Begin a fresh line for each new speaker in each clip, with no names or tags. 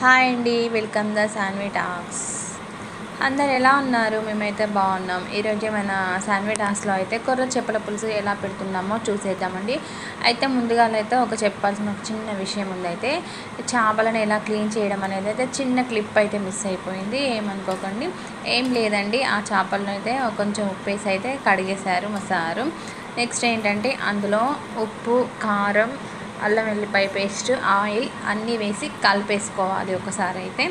Hi అండి welcome the Shanvi talks. అందరు ఎలా ఉన్నారు? మేమైతే బాగున్నాం. ఈరోజు మన శాన్వి టాక్స్లో అయితే కొర్ర చేపల పులుసు ఎలా పెడుతున్నామో చూసేద్దామండి. అయితే ముందుగా అయితే ఒక చెప్పాల్సిన ఒక చిన్న విషయం ఉంది అయితే చేపలను ఎలా క్లీన్ చేయడం అనేది అయితే చిన్న క్లిప్ అయితే మిస్ అయిపోయింది. ఏమనుకోకండి. ఏం లేదండి. ఆ చేపలను అయితే కొంచెం ఉప్పేసి అయితే కడిగేశారు మా సారు. నెక్స్ట్ ఏంటంటే అందులో ఉప్పు కారం అల్లం వెల్లిపాయ పేస్ట్ ఆయిల్ అన్నీ వేసి కలిపేసుకోవాలి ఒకసారి అయితే.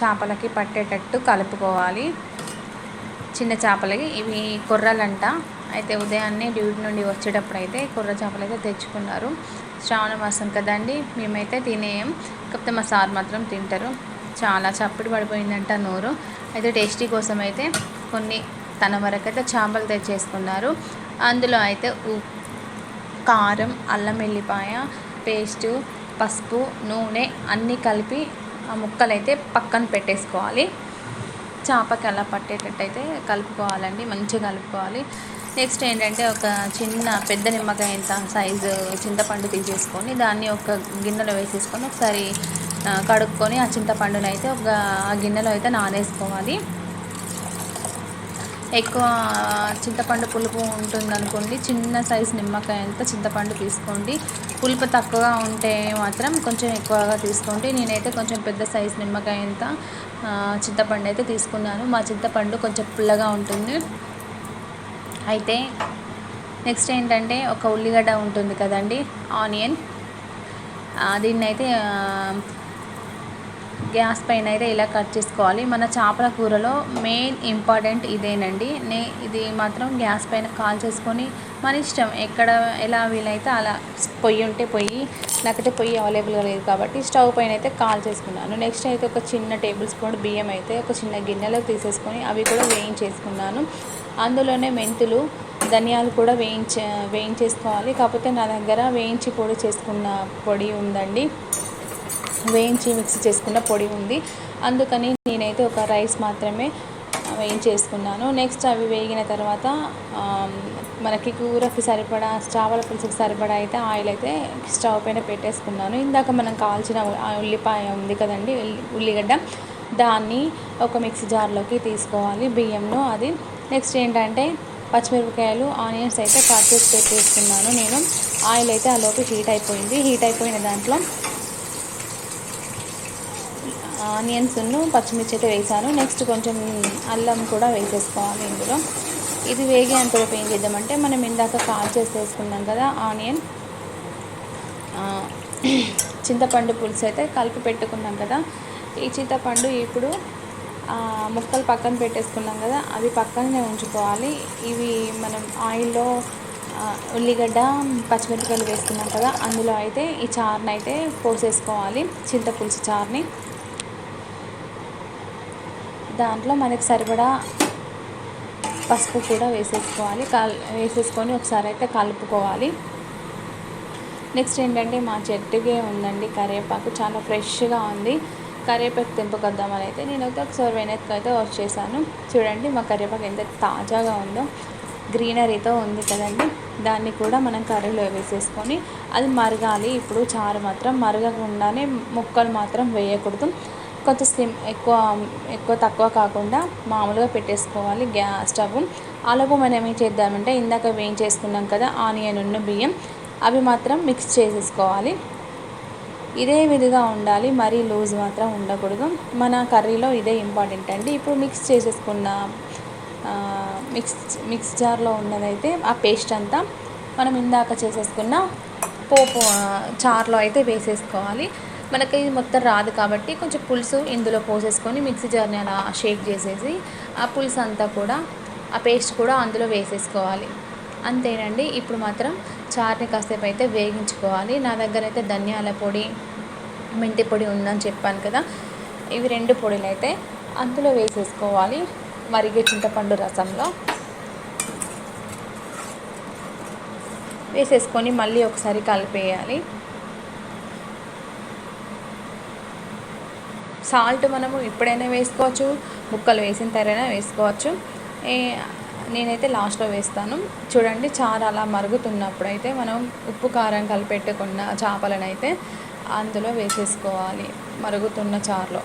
చేపలకి పట్టేటట్టు కలుపుకోవాలి. చిన్న చేపలకి ఇవి కొర్రలంట. అయితే ఉదయాన్నే డ్యూటీ నుండి వచ్చేటప్పుడు అయితే కొర్ర చేపలు అయితే తెచ్చుకున్నారు. శ్రావణ మాసం కదండి మేమైతే తినేయం. కాకపోతే మా సార్ మాత్రం తింటారు. చాలా చప్పుడు పడిపోయిందంట నోరు. అయితే టేస్టీ కోసం అయితే కొన్ని తన వరకు అయితే చేపలు తెచ్చేసుకున్నారు. అందులో అయితే ఉప్పు కారం అల్లం వెల్లిపాయ పేస్టు పసుపు నూనె అన్నీ కలిపి ఆ ముక్కలైతే పక్కన పెట్టేసుకోవాలి. చేపకి అలా పట్టేటట్టు అయితే కలుపుకోవాలండి మంచిగా కలుపుకోవాలి. నెక్స్ట్ ఏంటంటే ఒక చిన్న పెద్ద నిమ్మకాయ ఎంత సైజు చింతపండు తీసేసుకొని దాన్ని ఒక గిన్నెలో వేసేసుకొని ఒకసారి కడుక్కొని ఆ చింతపండునైతే ఒక ఆ గిన్నెలో అయితే నానేసుకోవాలి. ఎక్కువ చింతపండు పులుపు ఉంటుంది అనుకోండి చిన్న సైజు నిమ్మకాయ అంత చింతపండు తీసుకోండి. పులుపు తక్కువగా ఉంటే మాత్రం కొంచెం ఎక్కువగా తీసుకోండి. నేనైతే కొంచెం పెద్ద సైజు నిమ్మకాయ అంత చింతపండు అయితే తీసుకున్నాను. మా చింతపండు కొంచెం పుల్లగా ఉంటుంది. అయితే నెక్స్ట్ ఏంటంటే ఒక ఉల్లిగడ్డ ఉంటుంది కదండి ఆనియన్. దీన్ని అయితే గ్యాస్ పైన అయితే ఇలా కట్ చేసుకోవాలి. మన చేపల కూరలో మెయిన్ ఇంపార్టెంట్ ఇదేనండి. నే ఇది మాత్రం గ్యాస్ పైన కాల్ చేసుకొని మన ఇష్టం ఎక్కడ ఎలా వీలైతే అలా పొయ్యి ఉంటే పొయ్యి నాకైతే పొయ్యి అవైలబుల్గా లేదు కాబట్టి స్టవ్ పైన అయితే కాల్ చేసుకున్నాను. నెక్స్ట్ అయితే ఒక చిన్న టేబుల్ స్పూన్ బియ్యం అయితే ఒక చిన్న గిన్నెలో తీసేసుకొని అవి కూడా వేయించేసుకున్నాను. అందులోనే మెంతులు ధనియాలు కూడా వేయించ వేయించేసుకోవాలి. కాకపోతే నా దగ్గర వేయించి పొడి చేసుకున్న పొడి ఉందండి. వేయించి మిక్స్ చేసుకున్న పొడి ఉంది. అందుకని నేనైతే ఒక రైస్ మాత్రమే వేయించేసుకున్నాను. నెక్స్ట్ అవి వేగిన తర్వాత మనకి కూరకి సరిపడా చావల పులుసుకి సరిపడా అయితే ఆయిల్ అయితే స్టవ్ పైన పెట్టేసుకున్నాను. ఇందాక మనం కాల్చిన ఉల్లిపాయ ఉంది కదండి ఉల్లిగడ్డ. దాన్ని ఒక మిక్సీ జార్లోకి తీసుకోవాలి బియ్యంను అది. నెక్స్ట్ ఏంటంటే పచ్చిమిరపకాయలు ఆనియన్స్ అయితే కట్ చేసి పెట్టేసుకున్నాను నేను. ఆయిల్ అయితే ఆ లోపు హీట్ అయిపోయింది. హీట్ అయిపోయిన దాంట్లో ఆనియన్స్ను పచ్చిమిర్చి అయితే వేసాను. నెక్స్ట్ కొంచెం అల్లం కూడా వేసేసుకోవాలి ఇందులో. ఇది వేగేంతలోపు ఏం చేద్దామంటే మనం ఇందాక కాల్ చేసి వేసుకున్నాం కదా ఆనియన్. చింతపండు పులుసు అయితే కలిపి పెట్టుకున్నాం కదా. ఈ చింతపండు ఇప్పుడు ముక్కలు పక్కన పెట్టేసుకున్నాం కదా అవి పక్కనే ఉంచుకోవాలి. ఇవి మనం ఆయిల్లో ఉల్లిగడ్డ పచ్చిమిరపకాయలు వేసుకున్నాం కదా అందులో అయితే ఈ చారుని అయితే పోసేసుకోవాలి చింతపులుసు చారుని. దాంట్లో మనకి సరిపడా పసుపు కూడా వేసేసుకోవాలి. కల్ వేసేసుకొని ఒకసారి అయితే కలుపుకోవాలి. నెక్స్ట్ ఏంటంటే మా చెట్టుకే ఉందండి కరివేపాకు. చాలా ఫ్రెష్గా ఉంది. కరివేపాకు తెంపుకొద్దామని అయితే నేనైతే ఒకసారి వెనక్కి అయితే వచ్చేసాను చూడండి మా కరివేపాకు ఎంత తాజాగా ఉందో. గ్రీనరీతో ఉంది కదండి. దాన్ని కూడా మనం కర్రీలో వేసేసుకొని అది మరగాలి. ఇప్పుడు చారు మాత్రం మరగకుండానే ముక్కలు మాత్రం వేయకూడదు. కొంచెం స్లిమ్ ఎక్కువ ఎక్కువ తక్కువ కాకుండా మామూలుగా పెట్టేసుకోవాలి గ్యాస్ స్టవ్. ఆలోపు మనం ఏం చేద్దామంటే ఇందాక వేయించేసుకున్నాం కదా ఆనియన్ ఉన్న బియ్యం అవి మాత్రం మిక్స్ చేసేసుకోవాలి. ఇదే విధిగా ఉండాలి మరీ లూజ్ మాత్రం ఉండకూడదు. మన కర్రీలో ఇదే ఇంపార్టెంట్ అండి. ఇప్పుడు మిక్స్ చేసేసుకున్న మిక్స్ మిక్స్ జార్లో ఉన్నదైతే ఆ పేస్ట్ అంతా మనం ఇందాక చేసేసుకున్న పోపు చార్లో అయితే వేసేసుకోవాలి. మనకి ఇది మొత్తం రాదు కాబట్టి కొంచెం పులుసు ఇందులో పోసేసుకొని మిక్సీ జార్ని అలా షేక్ చేసేసి ఆ పులుసు అంతా కూడా ఆ పేస్ట్ కూడా అందులో వేసేసుకోవాలి. అంతేనండి. ఇప్పుడు మాత్రం చార్ని కాసేపు అయితే వేగించుకోవాలి. నా దగ్గర అయితే ధనియాల పొడి మెంతి పొడి ఉందని చెప్పాను కదా. ఇవి రెండు పొడిలు అయితే అందులో వేసేసుకోవాలి. మరిగే చింతపండు రసంలో వేసేసుకొని మళ్ళీ ఒకసారి కలిపేయాలి. సాల్ట్ మనము ఇప్పుడైనా వేసుకోవచ్చు ముక్కలు వేసిన తర్వాత వేసుకోవచ్చు. నేనైతే లాస్ట్లో వేస్తాను. చూడండి చారు అలా మరుగుతున్నప్పుడు అయితే మనం ఉప్పు కారం కలిపెట్టుకున్న చేపలను అయితే అందులో వేసేసుకోవాలి మరుగుతున్న చారులో.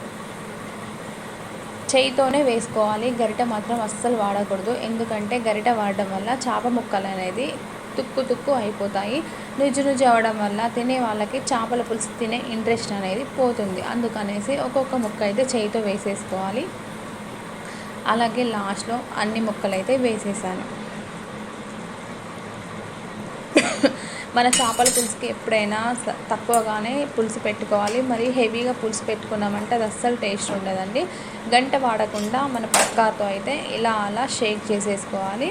చేయితోనే వేసుకోవాలి గరిట మాత్రం అస్సలు వాడకూడదు. ఎందుకంటే గరిట వాడడం వల్ల చేప ముక్కలు అనేది తుక్కు తుక్కు అయిపోతాయి. నుజ్జు నుజ్జు అవ్వడం వల్ల తినే వాళ్ళకి చేపల పులుసు తినే ఇంట్రెస్ట్ అనేది పోతుంది. అందుకనేసి ఒక్కొక్క ముక్క అయితే చేయితో వేసేసుకోవాలి. అలాగే లాస్ట్లో అన్ని ముక్కలు అయితే వేసేసాను. మన చేపల పులుసుకి ఎప్పుడైనా తక్కువగానే పులుసు పెట్టుకోవాలి. మరి హెవీగా పులుసు పెట్టుకున్నామంటే అది అస్సలు టేస్ట్ ఉండదండి. గంట వాడకుండా మన పక్కాతో అయితే ఇలా అలా షేక్ చేసేసుకోవాలి.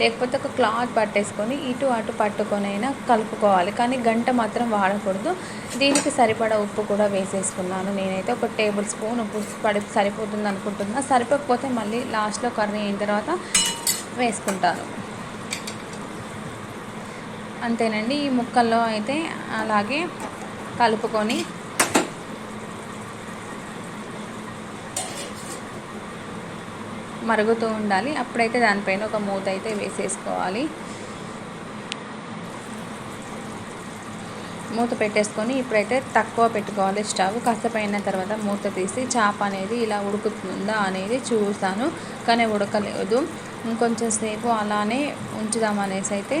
లేకపోతే ఒక క్లాత్ పట్టేసుకొని ఇటు అటు పట్టుకొని అయినా కలుపుకోవాలి. కానీ గంట మాత్రం వాడకూడదు. దీనికి సరిపడా ఉప్పు కూడా వేసేసుకున్నాను నేనైతే. ఒక టేబుల్ స్పూన్ ఉప్పు పడి సరిపోతుంది అనుకుంటున్నా. సరిపోకపోతే మళ్ళీ లాస్ట్లో కర్రీ అయిన తర్వాత వేసుకుంటాను. అంతేనండి. ఈ ముక్కల్లో అయితే అలాగే కలుపుకొని మరుగుతూ ఉండాలి. అప్పుడైతే దానిపైన ఒక మూత అయితే వేసేసుకోవాలి. మూత పెట్టేసుకొని ఇప్పుడైతే తక్కువ పెట్టుకోవాలి స్టవ్. కాసేపు అయిన తర్వాత మూత తీసి చేప అనేది ఇలా ఉడుకుతుందా అనేది చూస్తాను. కానీ ఉడకలేదు. ఇంకొంచెం సేపు అలానే ఉంచుదాం అనేసి అయితే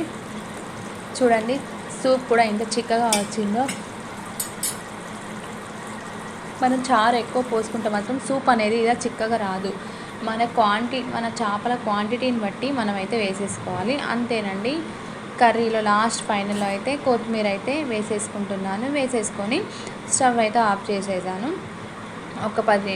చూడండి. సూప్ కూడా ఎంత చిక్కగా వచ్చిందో. మనం చారు ఎక్కువ పోసుకుంటే మాత్రం సూప్ అనేది ఇలా చిక్కగా రాదు. మన క్వాంటి మన చేపల క్వాంటిటీని బట్టి మనమైతే వేసేసుకోవాలి. అంతేనండి. కర్రీలో లాస్ట్ ఫైనల్లో అయితే కొత్తిమీర అయితే వేసేసుకుంటున్నాను. వేసేసుకొని స్టవ్ అయితే ఆఫ్ చేసేసాను. ఒక పది